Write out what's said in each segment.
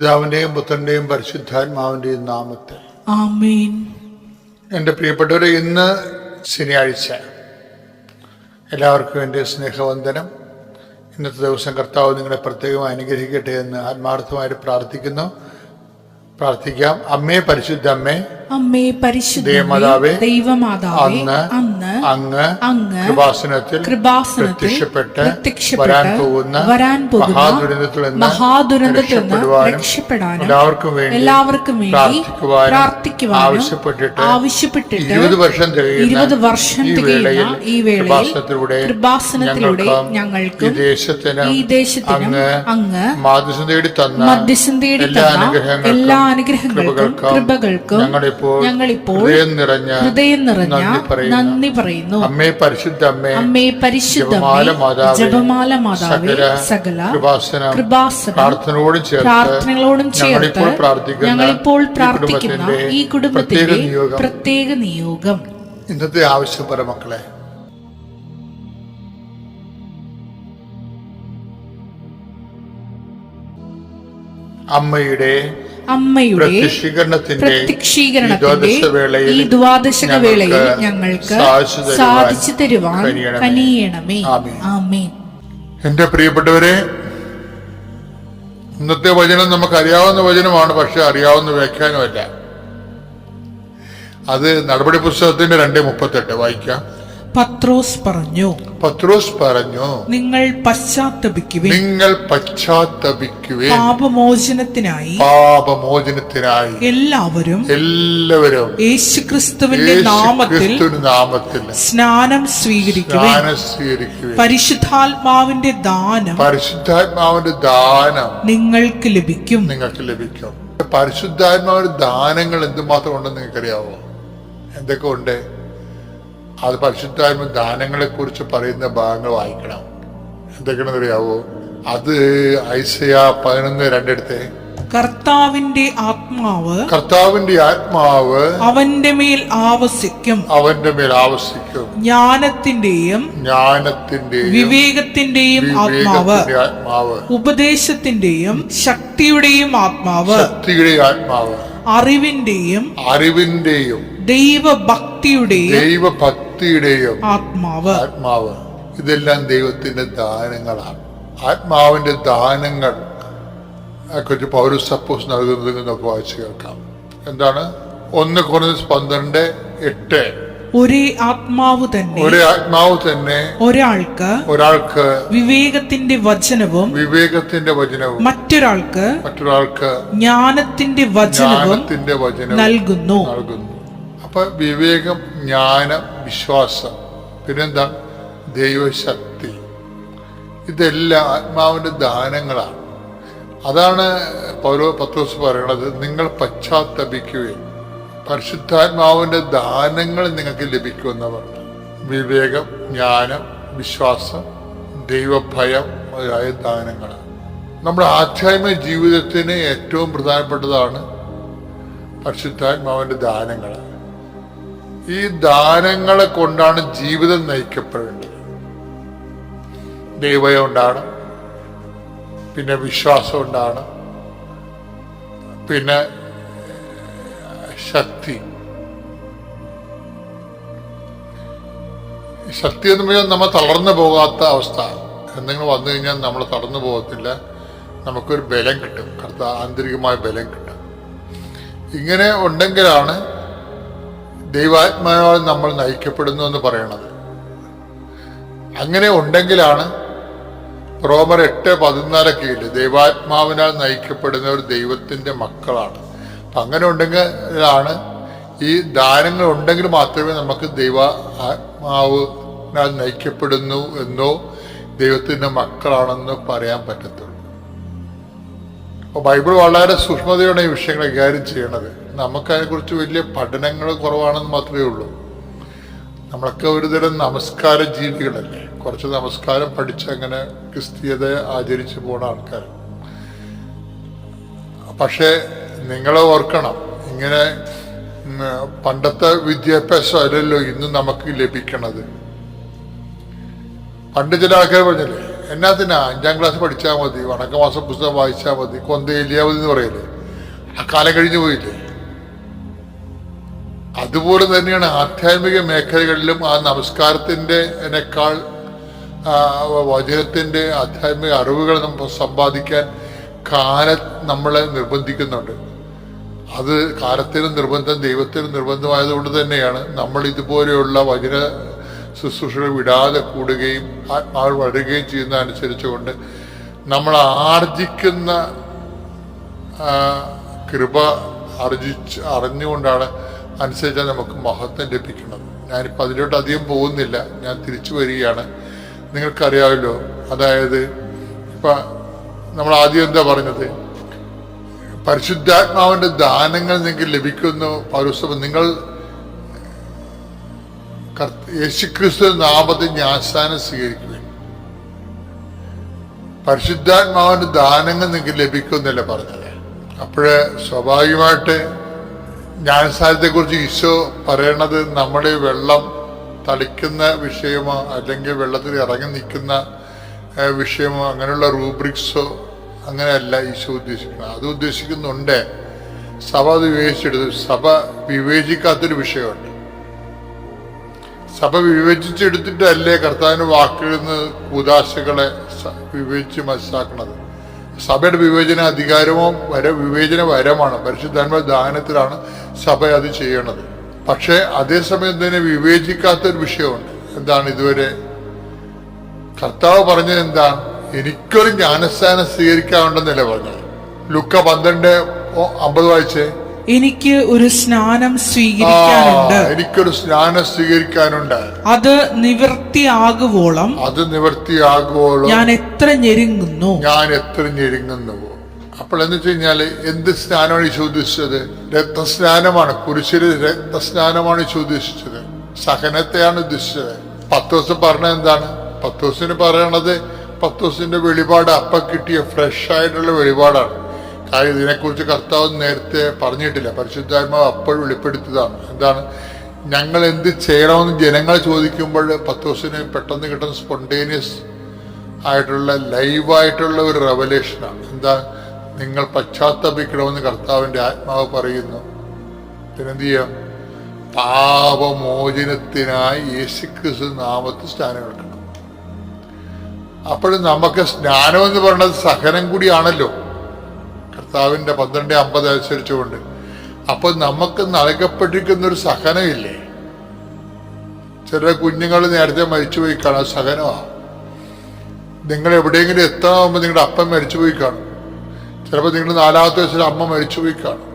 പിതാവിന്റെയും പുത്രന്റെയും പരിശുദ്ധാത്മാവിന്റെയും നാമത്തെ ആമേൻ. എന്റെ പ്രിയപ്പെട്ടവരെ ഇന്ന് ശനിയാഴ്ച. എല്ലാവർക്കും എന്റെ സ്നേഹവന്ദനം. ഇന്നത്തെ ദിവസം കർത്താവ് നിങ്ങളെ പ്രത്യേകം അനുഗ്രഹിക്കട്ടെ എന്ന് ആത്മാർത്ഥമായിട്ട് പ്രാർത്ഥിക്കുന്നു. പ്രാർത്ഥിക്കാം. അമ്മേ പരിശുദ്ധ അമ്മേ അമ്മേ പരിശുദ്ധ ദേവമാതാവേ, ദൈവമാതാവേ അന്ന് അന്ന് അങ്ങ് അങ്ങ് കൃപാസനത്തിൽ കൃപാസനത്തിൽ പ്രത്യക്ഷപ്പെട്ട് വരാൻ പോകുന്ന വരാൻ പോകുന്ന മഹാദുരന്തത്തിൽ നിന്ന് മഹാദുരന്തത്തിൽ നിന്ന് രക്ഷപ്പെടാനും എല്ലാവർക്കും വേണ്ടി എല്ലാവർക്കും വേണ്ടി പ്രാർത്ഥിക്കുവാനും ആവശ്യപ്പെട്ടിട്ട് ആവശ്യപ്പെട്ടിട്ട് ഇരുപത് വർഷം ഇരുപത് വർഷം ഈ തികയുന്ന വേളയിൽ ഈ വേളയിൽ കൃപാസനത്തിലൂടെ ഞങ്ങൾക്കും ഈ ദേശത്തിന് ഈ ദേശത്തിന് അങ്ങ് അങ്ങ് മാധ്യസ്ഥം തേടി തന്ന എല്ലാ അനുഗ്രഹങ്ങൾക്കും എല്ലാ അനുഗ്രഹങ്ങൾക്കും കൃപകൾക്കും ഞങ്ങളിപ്പോൾ നിറഞ്ഞ ഹൃദയം നിറഞ്ഞ നന്ദി പറയുന്നു. അമ്മേ പരിശുദ്ധ അമ്മേ അമ്മേ പരിശുദ്ധ ജപമാല മാതാവേ, സകല കൃപാസന ചേർത്ത് പ്രാർത്ഥനകളോടും ചേർത്ത് ഞങ്ങളിപ്പോൾ പ്രാർത്ഥിക്കുന്ന ഈ കുടുംബത്തിന്റെ പ്രത്യേക നിയോഗം. പ്രത്യേക നിയോഗം. ഇന്നത്തെ ആവശ്യം പറ മക്കളെ. അമ്മയുടെ അമ്മയുടെ പ്രത്യക്ഷീകരണത്തിന്റെ ഈ ദ്വാദശക വേളയിൽ ഞങ്ങൾക്ക് സാധിച്ചു തരുവാൻ കനിയണമേ. ആമേൻ. എന്റെ പ്രിയപ്പെട്ടവരെ ഇന്നത്തെ വചനം നമുക്ക് അറിയാവുന്ന വചനമാണ് പക്ഷെ അറിയാവുന്ന വ്യാഖ്യാനമല്ല. അത് നടപടി പുസ്തകത്തിന്റെ രണ്ട് മുപ്പത്തെട്ട് വായിക്കാം. പത്രോസ് പറഞ്ഞു പത്രോസ് പറഞ്ഞു നിങ്ങൾ പശ്ചാത്തപിക്കുവിൻ. നിങ്ങൾ പശ്ചാത്തപിക്കുവേ പാപമോചനത്തിനായി പാപമോചനത്തിനായി. എല്ലാവരും എല്ലാവരും യേശുക്രിസ്തുവിന്റെ നാമത്തിൽ നാമത്തിൽ സ്നാനം സ്വീകരിക്കുക പരിശുദ്ധാത്മാവിന്റെ ദാനം പരിശുദ്ധാത്മാവിന്റെ ദാനം നിങ്ങൾക്ക് ലഭിക്കും. നിങ്ങൾക്ക് ലഭിക്കും. പരിശുദ്ധാത്മാവിന്റെ ദാനങ്ങൾ എന്തുമാത്രം ഉണ്ടെന്ന് നിങ്ങൾക്കറിയാവോ? എന്തൊക്കെ ഉണ്ട്? അത് പരിശുദ്ധാത്മ ദാനങ്ങളെ കുറിച്ച് പറയുന്ന ഭാഗങ്ങൾ വായിക്കണം. എന്തൊക്കെയാണെന്ന് അറിയാവോ അത് ഐസയ പതിനൊന്ന് രണ്ടെടുത്ത്. കർത്താവിന്റെ ആത്മാവ് കർത്താവിന്റെ ആത്മാവ് അവന്റെ മേൽ ആവസിക്കും. അവന്റെ മേൽ ആവസിക്കും. ജ്ഞാനത്തിന്റെയും ജ്ഞാനത്തിന്റെയും വിവേകത്തിന്റെയും ആത്മാവ് ആത്മാവ് ഉപദേശത്തിന്റെയും ശക്തിയുടെയും ആത്മാവ് ശക്തിയുടെയും ആത്മാവ് അറിവിന്റെയും അറിവിന്റെയും ദൈവഭക്തിയുടെയും ദൈവഭക്തിയുടെയും ആത്മാവ്. ആത്മാവ്. ഇതെല്ലാം ദൈവത്തിന്റെ ദാനങ്ങളാണ്. ആത്മാവിന്റെ ദാനങ്ങൾ കുറിച്ച് പൗരസപ്പോസ് നൽകുന്നത് നമുക്ക് വായിച്ചു കേൾക്കാം. എന്താണ്? ഒന്ന് കുറഞ്ഞ പന്ത്രണ്ട് എട്ട്. ഒരേ ആത്മാവ് തന്നെ ഒരേ ആത്മാവ് തന്നെ ഒരാൾക്ക് ഒരാൾക്ക് വിവേകത്തിന്റെ വചനവും വിവേകത്തിന്റെ വചനവും മറ്റൊരാൾക്ക് മറ്റൊരാൾക്ക് ജ്ഞാനത്തിന്റെ വചനവും നൽകുന്നു. നൽകുന്നു. അപ്പൊ വിവേകം ജ്ഞാനം വിശ്വാസം പിന്നെന്താ? ദൈവശക്തി. ഇതെല്ലാം ആത്മാവിന്റെ ദാനങ്ങളാണ്. അതാണ് പൗരോ പത്രോസ് പറയണത് നിങ്ങൾ പശ്ചാത്തപിക്കുകയും പരിശുദ്ധാത്മാവിന്റെ ദാനങ്ങൾ നിങ്ങൾക്ക് ലഭിക്കുമെന്ന് പറഞ്ഞു വിവേകം ജ്ഞാനം വിശ്വാസം ദൈവഭയം മുതലായ ദാനങ്ങൾ നമ്മുടെ ആധ്യാത്മിക ജീവിതത്തിന് ഏറ്റവും പ്രധാനപ്പെട്ടതാണ് പരിശുദ്ധാത്മാവിന്റെ ദാനങ്ങൾ ഈ ദാനങ്ങളെ കൊണ്ടാണ് ജീവിതം നയിക്കപ്പെടേണ്ടത്. ദൈവം ഉണ്ടാണ് പിന്നെ വിശ്വാസം ഉണ്ടാണ് പിന്നെ ശക്തി. ശക്തി എന്ന് പറഞ്ഞാൽ നമ്മൾ തളർന്നു പോകാത്ത അവസ്ഥ. എന്തെങ്കിലും വന്നു കഴിഞ്ഞാൽ നമ്മൾ തളർന്നു പോകത്തില്ല. നമുക്കൊരു ബലം കിട്ടും. കർത്ത ആന്തരികമായ ബലം കിട്ടും. ഇങ്ങനെ ഉണ്ടെങ്കിലാണ് ദൈവാത്മാവാൽ നമ്മൾ നയിക്കപ്പെടുന്നു എന്ന് പറയണത്. അങ്ങനെ ഉണ്ടെങ്കിലാണ് റോമർ എട്ട് പതിനാലൊക്കെ ഇല്ല ദൈവാത്മാവിനാൽ നയിക്കപ്പെടുന്നവർ ദൈവത്തിന്റെ മക്കളാണ്. അപ്പം അങ്ങനെ ഉണ്ടെങ്കിലാണ് ഈ ദാനങ്ങൾ ഉണ്ടെങ്കിൽ മാത്രമേ നമുക്ക് ദൈവ ആത്മാവിനാൽ നയിക്കപ്പെടുന്നു എന്നോ ദൈവത്തിന്റെ മക്കളാണെന്നോ പറയാൻ പറ്റത്തുള്ളൂ. അപ്പോൾ ബൈബിൾ വളരെ സൂക്ഷ്മതയോടെ ഈ വിഷയങ്ങൾ കൈകാര്യം ചെയ്യണത് നമുക്കതിനെക്കുറിച്ച് വലിയ പഠനങ്ങൾ കുറവാണെന്ന് മാത്രമേ ഉള്ളൂ. നമ്മളൊക്കെ ഒരുതരം നമസ്കാര ജീവികളല്ലേ. കുറച്ച് നമസ്കാരം പഠിച്ച് അങ്ങനെ ക്രിസ്തീയത ആചരിച്ചു പോണ ആൾക്കാർ. പക്ഷേ നിങ്ങൾ ഓർക്കണം ഇങ്ങനെ പണ്ടത്തെ വിദ്യാഭ്യാസം അല്ലല്ലോ ഇന്ന് നമുക്ക് ലഭിക്കണത്. പണ്ട് ചില ആൾക്കാർ പറഞ്ഞില്ലേ എന്നാത്തിനാ അഞ്ചാം ക്ലാസ് പഠിച്ചാൽ മതി വടക്കമാസം പുസ്തകം വായിച്ചാൽ മതി കൊന്ത എലിയാവതി എന്ന് പറയല്ലേ ആ കാലം കഴിഞ്ഞു പോയില്ലേ? അതുപോലെ തന്നെയാണ് ആധ്യാത്മിക മേഖലകളിലും ആ നമസ്കാരത്തിന്റെ എന്നെക്കാൾ വചനത്തിന്റെ ആധ്യാത്മിക അറിവുകൾ നമുക്ക് സമ്പാദിക്കാൻ കാലം നമ്മളെ നിർബന്ധിക്കുന്നുണ്ട്. അത് കാലത്തിനും നിർബന്ധം ദൈവത്തിനും നിർബന്ധമായതുകൊണ്ട് തന്നെയാണ് നമ്മൾ ഇതുപോലെയുള്ള വചന ശുശ്രൂഷകൾ വിടാതെ കൂടുകയും ആത്മാവ് വളരുകയും ചെയ്യുന്ന അനുസരിച്ചുകൊണ്ട് നമ്മൾ ആർജിക്കുന്ന കൃപ ആർജിച്ച് അറിഞ്ഞുകൊണ്ടാണ് അനുസരിച്ചാൽ നമുക്ക് മഹത്വം ലഭിക്കുന്നത്. ഞാനിപ്പോൾ അതിലോട്ട് അധികം പോകുന്നില്ല. ഞാൻ തിരിച്ചു വരികയാണ്. നിങ്ങൾക്കറിയാമല്ലോ. അതായത് ഇപ്പം നമ്മൾ ആദ്യം എന്താ പറഞ്ഞത്? പരിശുദ്ധാത്മാവിന്റെ ദാനങ്ങൾ നിങ്ങൾക്ക് ലഭിക്കുന്നു. പൗരസ്വം നിങ്ങൾ യേശുക്രിസ്തു നാമത്തിൽ ഞാസ്ഥാനം സ്വീകരിക്കുവാൻ പരിശുദ്ധാത്മാവിന്റെ ദാനങ്ങൾ നിങ്ങൾക്ക് ലഭിക്കുമെന്നല്ല പറഞ്ഞത്. അപ്പോഴ് സ്വാഭാവികമായിട്ട് ജ്ഞാനസ്ഥാനത്തെ കുറിച്ച് ഈശോ പറയണത് നമ്മുടെ വെള്ളം തളിക്കുന്ന വിഷയമോ അല്ലെങ്കിൽ വെള്ളത്തിൽ ഇറങ്ങി നിൽക്കുന്ന വിഷയമോ അങ്ങനെയുള്ള റൂബ്രിക്സോ അങ്ങനെയല്ല ഈശോ ഉദ്ദേശിക്കുന്നത്. അത് ഉദ്ദേശിക്കുന്നുണ്ട്. സഭ അത് വിവേചിച്ചെടുത്തു. സഭ വിവേചിക്കാത്തൊരു വിഷയമുണ്ട്. സഭ വിവേചിച്ചെടുത്തിട്ടല്ലേ കർത്താവിന്റെ വാക്കുകളിൽ നിന്ന് വിവേചിച്ച് മനസ്സിലാക്കുന്നത് സഭയുടെ വിവേചന അധികാരമോ വര വിവേചന വരമാണ്. പരിശുദ്ധാത്മ ദാനത്തിലാണ് സഭ അത് ചെയ്യണത്. പക്ഷേ അതേസമയം തന്നെ വിവേചിക്കാത്തൊരു വിഷയമുണ്ട്. എന്താണ് ഇതുവരെ? കർത്താവ് പറഞ്ഞത് എന്താണ് എനിക്കൊരു ജ്ഞാനസ്ഥാനം സ്വീകരിക്കാനുണ്ടെന്നല്ലേ പറഞ്ഞത്. ലുക്ക പന്ത്രണ്ട് അമ്പത് വായിച്ചേ? എനിക്ക് ഒരു സ്നാനം സ്വീകരിക്കാനുണ്ട്. എനിക്കൊരു സ്നാനം സ്വീകരിക്കാനുണ്ട്. അത് നിവൃത്തിയാകുവോളം അത് നിവൃത്തിയാകുവോളം ഞാൻ എത്ര ഞെരുങ്ങുന്നു. ഞാൻ എത്ര ഞെരുങ്ങുന്നു. അപ്പോൾ എന്ന് വെച്ച് കഴിഞ്ഞാൽ എന്ത് സ്നാനമാണ് ചോദിച്ചത്? രക്തസ്നാനമാണ്. കുരിശിൽ രക്തസ്നാനമാണ് ചോദിച്ചത്. സഹനത്തെയാണ് ഉദ്ദേശിച്ചത്. പത്ത് ദിവസം പറഞ്ഞത് എന്താണ്? പത്ത് ദിവസത്തിന് പറയണത് പത്ത് ദിവസത്തിന്റെ വെളിപാട് അപ്പം കിട്ടിയ ഫ്രഷ് ആയിട്ടുള്ള വെളിപാടാണ്. കാര്യം ഇതിനെക്കുറിച്ച് കർത്താവ് നേരത്തെ പറഞ്ഞിട്ടില്ല. പരിശുദ്ധാത്മാവ് അപ്പോൾ വെളിപ്പെടുത്തിയതാണ് എന്താണ്? ഞങ്ങൾ എന്ത് ചെയ്യണമെന്ന് ജനങ്ങൾ ചോദിക്കുമ്പോൾ പത്ത് ദിവസത്തിന് പെട്ടെന്ന് കിട്ടുന്ന സ്പോണ്ടേനിയസ് ആയിട്ടുള്ള ലൈവായിട്ടുള്ള ഒരു റെവലേഷനാണ് എന്താ? നിങ്ങൾ പശ്ചാത്തപിക്കണമെന്ന് കർത്താവിന്റെ ആത്മാവ് പറയുന്നു. പിന്നെന്ത് ചെയ്യാം? പാപമോചനത്തിനായി യേശുക്രിസ്തു നാമത്തിൽ സ്നാനം എടുക്കണം. അപ്പോഴും നമുക്ക് സ്നാനം എന്ന് പറയുന്നത് സഹനം കൂടിയാണല്ലോ. കർത്താവിന്റെ പന്ത്രണ്ട് അമ്പത് അനുസരിച്ചുകൊണ്ട്. അപ്പോൾ നമുക്ക് നൽകപ്പെട്ടിരിക്കുന്ന ഒരു സഹനമില്ലേ? ചില കുഞ്ഞുങ്ങൾ നേരത്തെ മരിച്ചു പോയി കാണാം സഹനമാണ് നിങ്ങൾ എവിടെയെങ്കിലും എത്താമോ നിങ്ങളുടെ അപ്പൻ മരിച്ചുപോയി കാണും. ചിലപ്പോൾ നിങ്ങൾ നാലാമത്തെ വയസ്സിൽ അമ്മ മരിച്ചു പോയി കാണും.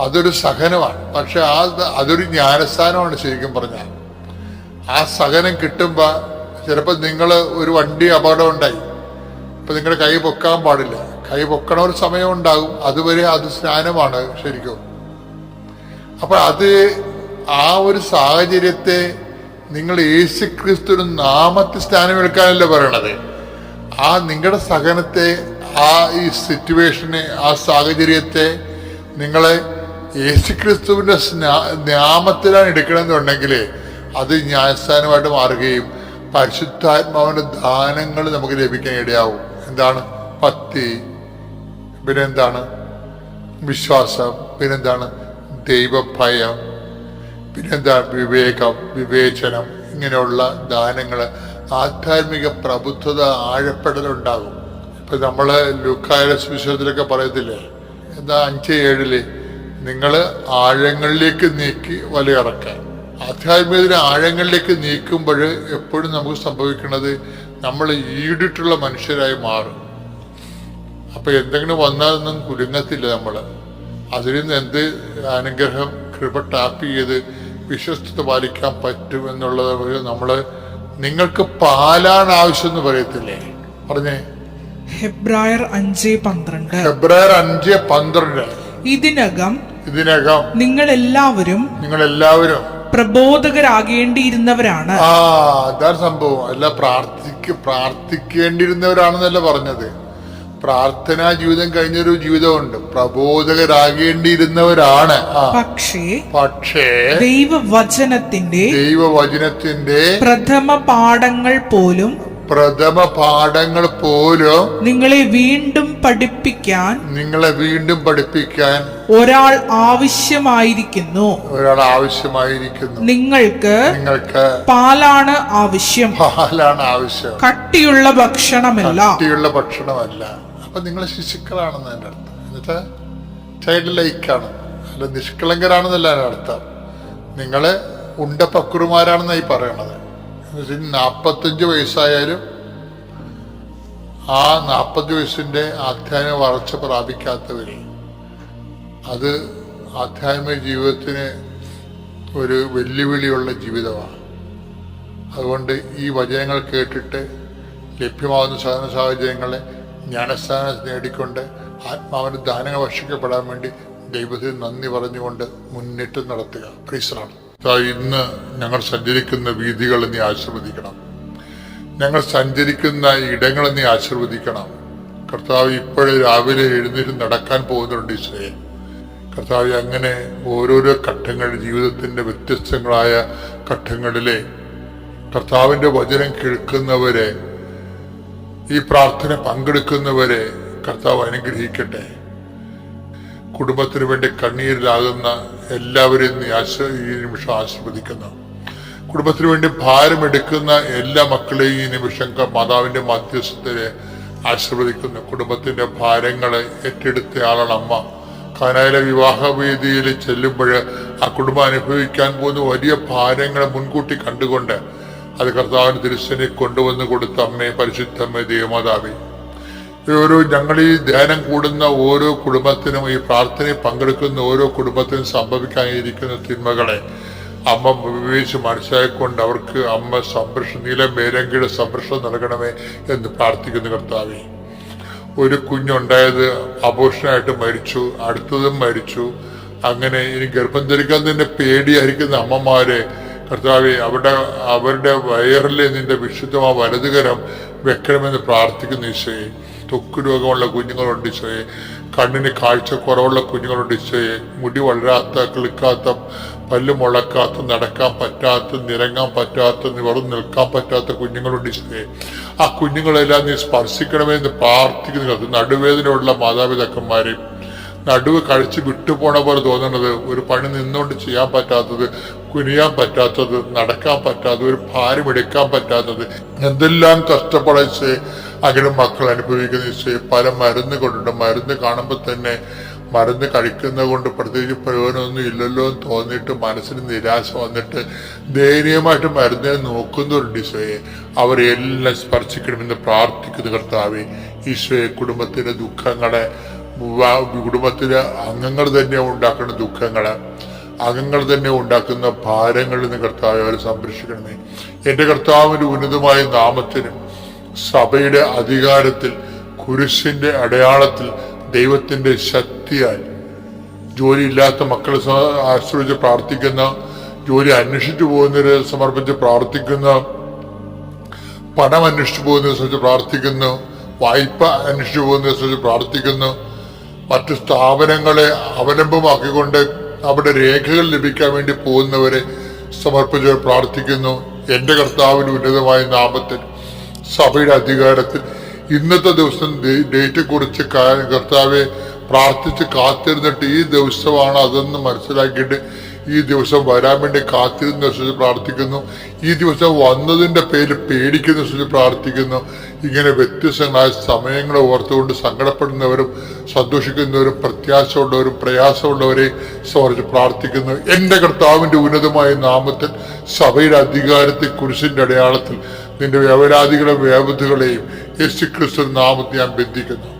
അതൊരു സഹനമാണ്. പക്ഷെ ആ അതൊരു ജ്ഞാനസ്ഥാനമാണ് ശരിക്കും പറഞ്ഞാൽ. ആ സഹനം കിട്ടുമ്പോൾ ചിലപ്പോൾ നിങ്ങൾ ഒരു വണ്ടി അപകടം ഉണ്ടായി. അപ്പം നിങ്ങളുടെ കൈ പൊക്കാൻ പാടില്ല. കൈ പൊക്കണ ഒരു സമയം ഉണ്ടാകും. അതുവരെ അത് സ്നാനമാണ് ശരിക്കും. അപ്പൊ അത് ആ ഒരു സാഹചര്യത്തെ നിങ്ങൾ യേശു ക്രിസ്തുവിന് നാമത്തിൽ സ്നാനമെടുക്കാനല്ല പറയണത്? ആ നിങ്ങളുടെ സഹനത്തെ ആ ഈ സിറ്റുവേഷനെ ആ സാഹചര്യത്തെ നിങ്ങളെ യേശു ക്രിസ്തുവിന്റെ സ്നാ- നാമത്തിലാണ് എടുക്കണമെന്നുണ്ടെങ്കിൽ അത് ന്യായസ്ഥാനമായിട്ട് മാറുകയും പരിശുദ്ധാത്മാവിന്റെ ദാനങ്ങൾ നമുക്ക് ലഭിക്കാൻ ഇടയാവും. എന്താണ്? ഭക്തി പിന്നെന്താണ് വിശ്വാസം പിന്നെന്താണ് ദൈവഭയം പിന്നെന്താ വിവേകം വിവേചനം ഇങ്ങനെയുള്ള ദാനങ്ങൾ ആധ്യാത്മിക പ്രബുദ്ധത ആഴപ്പെടലുണ്ടാകും. ഇപ്പൊ നമ്മൾ ലുക്കായ സുവിശേഷത്തിലൊക്കെ പറയത്തില്ലേ? എന്താ അഞ്ച് ഏഴിൽ? നിങ്ങൾ ആഴങ്ങളിലേക്ക് നീക്കി വലയിറക്കാൻ. ആധ്യാത്മികത്തിന് ആഴങ്ങളിലേക്ക് നീക്കുമ്പോൾ എപ്പോഴും നമുക്ക് സംഭവിക്കുന്നത് നമ്മൾ ഈടിട്ടുള്ള മനുഷ്യരായി മാറും. അപ്പൊ എന്തെങ്കിലും വന്നാലൊന്നും കുലുങ്ങത്തില്ല നമ്മൾ. അതിൽ നിന്ന് എന്ത് അനുഗ്രഹം കൃപ ടാപ്പ് ചെയ്ത് വിശ്വസ്തത പാലിക്കാൻ പറ്റും എന്നുള്ളത് നമ്മൾ നിങ്ങൾക്ക് പാലാണ് ആവശ്യം എന്ന് പറയത്തില്ലേ? പറഞ്ഞേ. ഹെബ്രായർ അഞ്ച് പന്ത്രണ്ട്. ഹെബ്രായർ അഞ്ച് പന്ത്രണ്ട്. ഇതിനകം ഇതിനകം നിങ്ങൾ എല്ലാവരും നിങ്ങൾ എല്ലാവരും പ്രബോധകരാകേണ്ടിയിരുന്നവരാണ്. ആ അതാണ് സംഭവം. അല്ല പ്രാർത്ഥിക്ക് പ്രാർത്ഥിക്കേണ്ടിയിരുന്നവരാണെന്നല്ല പറഞ്ഞത്. പ്രാർത്ഥനാ ജീവിതം കഴിഞ്ഞൊരു ജീവിതമുണ്ട്. പ്രബോധകരാകേണ്ടിയിരുന്നവരാണ്. പക്ഷേ പക്ഷേ ദൈവവചനത്തിന്റെ ദൈവവചനത്തിന്റെ പ്രഥമ പാഠങ്ങൾ പോലും പ്രഥമ പാഠങ്ങൾ പോലും നിങ്ങളെ വീണ്ടും പഠിപ്പിക്കാൻ നിങ്ങളെ വീണ്ടും പഠിപ്പിക്കാൻ ഒരാൾ ആവശ്യമായിരിക്കുന്നു. ഒരാൾ ആവശ്യമായിരിക്കുന്നു. നിങ്ങൾക്ക് നിങ്ങൾക്ക് പാലാണ് ആവശ്യം. പാലാണ് ആവശ്യം. കട്ടിയുള്ള ഭക്ഷണമല്ല. കട്ടിയുള്ള ഭക്ഷണമല്ല. അപ്പൊ നിങ്ങൾ ശിശുക്കളാണെന്ന് എന്റെ അർത്ഥം. എന്നിട്ട് ചൈൽഡ് ലൈക്കാണ്. അല്ല നിഷ്കളങ്കരാണെന്നല്ല എന്റെ അർത്ഥം. നിങ്ങൾ ഉണ്ട പക്രുമാരാണെന്നായി പറയണത്. നാൽപ്പത്തഞ്ച് വയസ്സായാലും ആ നാൽപ്പത് വയസ്സിന്റെ ആധ്യാത്മിക വളർച്ച പ്രാപിക്കാത്തവരിൽ അത് ആധ്യാത്മിക ജീവിതത്തിന് ഒരു വെല്ലുവിളിയുള്ള ജീവിതമാണ്. അതുകൊണ്ട് ഈ വചനങ്ങൾ കേട്ടിട്ട് ലഭ്യമാകുന്ന സാധന സാഹചര്യങ്ങളെ ജ്ഞാനസ്ഥാനം നേടിക്കൊണ്ട് ആത്മാവിന് ദാനങ്ങൾ ഭക്ഷിക്കപ്പെടാൻ വേണ്ടി ദൈവത്തിന് നന്ദി പറഞ്ഞുകൊണ്ട് മുന്നിട്ട് നടത്തുക. പ്രീസറാണ് ഇന്ന് ഞങ്ങൾ സഞ്ചരിക്കുന്ന വീതികൾ നീ ആശീർവദിക്കണം. ഞങ്ങൾ സഞ്ചരിക്കുന്ന ഇടങ്ങൾ നീ ആശീർവദിക്കണം. കർത്താവ് ഇപ്പോഴും രാവിലെ എഴുന്നേറ്റ് നടക്കാൻ പോകുന്നുണ്ട് ഈശ്വരയെ കർത്താവ് അങ്ങനെ ഓരോരോ ഘട്ടങ്ങൾ ജീവിതത്തിന്റെ വ്യത്യസ്തങ്ങളായ ഘട്ടങ്ങളിലെ കർത്താവിന്റെ വചനം കേൾക്കുന്നവരെ ഈ പ്രാർത്ഥന പങ്കെടുക്കുന്നവരെ കർത്താവ് അനുഗ്രഹിക്കട്ടെ. കുടുംബത്തിന് വേണ്ടി കണ്ണീരിലാകുന്ന എല്ലാവരെയും നീ ആശ ഈ നിമിഷം ആശീർവദിക്കുന്നു. കുടുംബത്തിന് വേണ്ടി ഭാരമെടുക്കുന്ന എല്ലാ മക്കളെയും ഈ നിമിഷം മാതാവിന്റെ മധ്യസ്ഥരെ ആശീർവദിക്കുന്നു. കുടുംബത്തിന്റെ ഭാരങ്ങളെ ഏറ്റെടുത്ത ആളാണ് അമ്മ. കാനായിലെ വിവാഹവേദിയിൽ ചെല്ലുമ്പോൾ ആ കുടുംബം അനുഭവിക്കാൻ പോകുന്ന വലിയ ഭാരങ്ങളെ മുൻകൂട്ടി കണ്ടുകൊണ്ട് അത് കർത്താവിന് തിരുസനെ കൊണ്ടുവന്ന് കൊടുത്ത അമ്മേ പരിശുദ്ധമ്മേ ദേവമാതാവേ. ഓരോ ഞങ്ങൾ ഈ ധ്യാനം കൂടുന്ന ഓരോ കുടുംബത്തിനും ഈ പ്രാർത്ഥനയിൽ പങ്കെടുക്കുന്ന ഓരോ കുടുംബത്തിനും സംഭവിക്കാനിരിക്കുന്ന തിന്മകളെ അമ്മ വിവേചിച്ച് മനസ്സിലാക്കിക്കൊണ്ട് അവർക്ക് അമ്മ സംരക്ഷണം നീലം മേലങ്കിയുടെ സംരക്ഷണം നൽകണമേ എന്ന് പ്രാർത്ഥിക്കുന്നു കർത്താവേ. ഒരു കുഞ്ഞുണ്ടായത് അപോഷനായിട്ട് മരിച്ചു അടുത്തതും മരിച്ചു. അങ്ങനെ ഇനി ഗർഭം ധരിക്കാൻ തന്നെ പേടിയായിരിക്കുന്ന അമ്മമാരെ കർത്താവെ അവരുടെ അവരുടെ വയറിലെ നിന്റെ വിശുദ്ധമായ വലതുകരം വെക്കണമെന്ന് പ്രാർത്ഥിക്കുന്നു ഈശോയെ. തൊക്ക് രോഗമുള്ള കുഞ്ഞുങ്ങളുണ്ട് ഈശോയെ. കണ്ണിന് കാഴ്ചക്കുറവുള്ള കുഞ്ഞുങ്ങളുണ്ട് ഈശോയെ. മുടി വളരാത്ത കിളിക്കാത്ത പല്ല് മുളക്കാത്ത നടക്കാൻ പറ്റാത്ത നിരങ്ങാൻ പറ്റാത്ത നിവർന്ന് നിൽക്കാൻ പറ്റാത്ത കുഞ്ഞുങ്ങളുണ്ട് ഈശോയെ. ആ കുഞ്ഞുങ്ങളെല്ലാം നീ സ്പർശിക്കണമെന്ന് പ്രാർത്ഥിക്കുന്നു. നടുവേദനയുള്ള മാതാപിതാക്കന്മാരെ. നടുവ് കഴിച്ച് വിട്ടുപോണ പോലെ തോന്നുന്നത് ഒരു പണി നിന്നുകൊണ്ട് ചെയ്യാൻ പറ്റാത്തത് കുനിയാൻ പറ്റാത്തത് നടക്കാൻ പറ്റാത്തത് ഒരു ഭാരം എടുക്കാൻ പറ്റാത്തത് എന്തെല്ലാം കഷ്ടപ്പെടച്ച് അങ്ങനെ മക്കൾ അനുഭവിക്കുന്ന ഈശോയെ പല മരുന്ന് കൊണ്ടുണ്ട്. മരുന്ന് കാണുമ്പോൾ തന്നെ മരുന്ന് കഴിക്കുന്നത് കൊണ്ട് പ്രത്യേകിച്ച് പ്രയോജനമൊന്നും ഇല്ലല്ലോ എന്ന് തോന്നിയിട്ട് മനസ്സിന് നിരാശ വന്നിട്ട് ദയനീയമായിട്ട് മരുന്നിനെ നോക്കുന്നവരുണ്ട് ഈശോയെ. അവരെല്ലാം സ്പർശിക്കണമെന്ന് പ്രാർത്ഥിക്കുന്ന കർത്താവെ. ഈശോയെ കുടുംബത്തിന്റെ ദുഃഖങ്ങളെ കുടുംബത്തിലെ അംഗങ്ങൾ തന്നെ ഉണ്ടാക്കുന്ന ദുഃഖങ്ങൾ അംഗങ്ങൾ തന്നെ ഉണ്ടാക്കുന്ന ഭാരങ്ങളിൽ നിന്ന് കർത്താവ് അവരെ സംരക്ഷിക്കണമേ. എന്റെ കർത്താവിന്റെ ഉന്നതമായ നാമത്തിന് സഭയുടെ അധികാരത്തിൽ കുരിശിന്റെ അടയാളത്തിൽ ദൈവത്തിന്റെ ശക്തിയാൽ ജോലിയില്ലാത്ത മക്കളെ ആശ്രയിച്ച് പ്രാർത്ഥിക്കുന്ന ജോലി അന്വേഷിച്ചു പോകുന്നവരെ സമർപ്പിച്ച് പ്രാർത്ഥിക്കുന്ന പണം അന്വേഷിച്ചു പോകുന്നതിനെ സംബന്ധിച്ച് പ്രാർത്ഥിക്കുന്നു വായ്പ അന്വേഷിച്ചു പോകുന്നതിനെ സംബന്ധിച്ച് പ്രാർത്ഥിക്കുന്നു മറ്റു സ്ഥാപനങ്ങളെ അവലംബമാക്കിക്കൊണ്ട് അവിടെ രേഖകൾ ലഭിക്കാൻ വേണ്ടി പോകുന്നവരെ സമർപ്പിച്ചവർ പ്രാർത്ഥിക്കുന്നു. എന്റെ കർത്താവിന് ഉന്നതമായ നാമത്തിൽ സഭയുടെ അധികാരത്തിൽ ഇന്നത്തെ ദിവസം ഡേറ്റ് കുറിച്ച് കർത്താവെ പ്രാർത്ഥിച്ച് കാത്തിരുന്നിട്ട് ഈ ദിവസമാണ് അതെന്ന് മനസ്സിലാക്കിയിട്ട് ഈ ദിവസം വരാൻ വേണ്ടി കാത്തിരുന്ന ദിവസം പ്രാർത്ഥിക്കുന്നു. ഈ ദിവസം വന്നതിന്റെ പേര് പേടിക്കുന്ന ദിവസം പ്രാർത്ഥിക്കുന്നു. ഇങ്ങനെ വ്യത്യസ്തങ്ങളായ സമയങ്ങളെ ഓർത്തുകൊണ്ട് സങ്കടപ്പെടുന്നവരും സന്തോഷിക്കുന്നവരും പ്രത്യാശയുള്ളവരും പ്രയാസമുള്ളവരെ സ്വർജ് പ്രാർത്ഥിക്കുന്നു. എന്റെ കർത്താവിന്റെ ഉന്നതമായ നാമത്തിൽ സഭയുടെ അധികാരത്തിൽ കുരിശിന്റെ അടയാളത്തിൽ നിന്റെ വ്യവരാധികളെ വ്യാപത്തുകളെയും യേശു ക്രിസ്തു നാമത്തിൽ ഞാൻ ബന്ധിക്കുന്നു.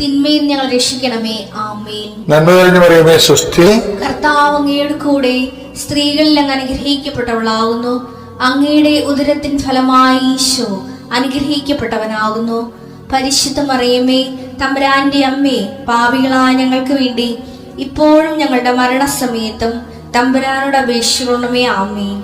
തിന്മയിൽ ഞങ്ങൾ രക്ഷിക്കണമേ. ആമേൻ. നന്മ കഴിഞ്ഞു പറയുമേ സ്വസ്തി. കർത്താവ് അങ്ങയുടെ കൂടെ സ്ത്രീകളിൽ അങ്ങ് അനുഗ്രഹിക്കപ്പെട്ടവളാകുന്നു. അങ്ങയുടെ ഉദരത്തിൻ ഫലമായി ഈശോ അനുഗ്രഹിക്കപ്പെട്ടവനാകുന്നു. പരിശുദ്ധ മറിയമേ തമ്പുരാന്റെ അമ്മേ പാവികളായ ഞങ്ങൾക്ക് വേണ്ടി ഇപ്പോഴും ഞങ്ങളുടെ മരണസമയത്തും തമ്പുരാനോട് അപേക്ഷിക്കണമേ ആമേൻ.